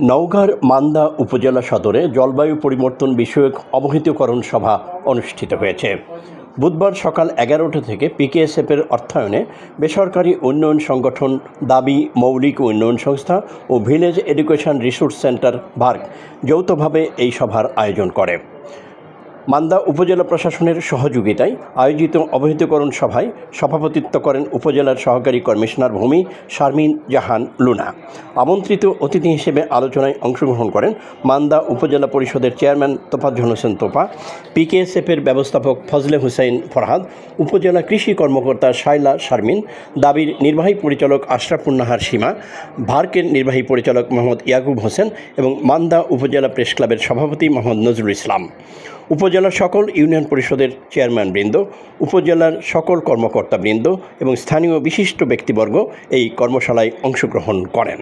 নওগাঁর মান্দা উপজেলা সদরে জলবায়ু পরিবর্তন বিষয়ক অবহিতকরণ সভা অনুষ্ঠিত হয়েছে। বুধবার সকাল এগারোটা থেকে পিকেএসএফের অর্থায়নে বেসরকারি উন্নয়ন সংগঠন দাবি মৌলিক উন্নয়ন সংস্থা ও village education resource centre VERC যৌথভাবে এই সভার আয়োজন করে। মান্দা উপজেলা প্রশাসনের সহযোগিতায় আয়োজিত অবহিতকরণ সভায় সভাপতিত্ব করেন উপজেলার সহকারী কমিশনার ভূমি শারমিন জাহান লুনা। আমন্ত্রিত অতিথি হিসেবে আলোচনায় অংশগ্রহণ করেন মান্দা উপজেলা পরিষদের চেয়ারম্যান তোফাজ্জল হোসেন তোপা, পিকেএসএফের ব্যবস্থাপক ফজলে হুসাইন ফরহাদ, উপজেলা কৃষি কর্মকর্তা শাইলা শারমিন, দাবির নির্বাহী পরিচালক আশরাফুন্নাহার সীমা, ভার্কের নির্বাহী পরিচালক মোহাম্মদ ইয়াকুব হোসেন এবং মান্দা উপজেলা প্রেস ক্লাবের সভাপতি মোহাম্মদ নজরুল ইসলাম। উপজেলার সকল ইউনিয়ন পরিষদের চেয়ারম্যান বৃন্দ উপজেলার সকল কর্মকর্তা বৃন্দ এবং স্থানীয় বিশিষ্ট ব্যক্তিবর্গ এই কর্মশালায় অংশগ্রহণ করেন।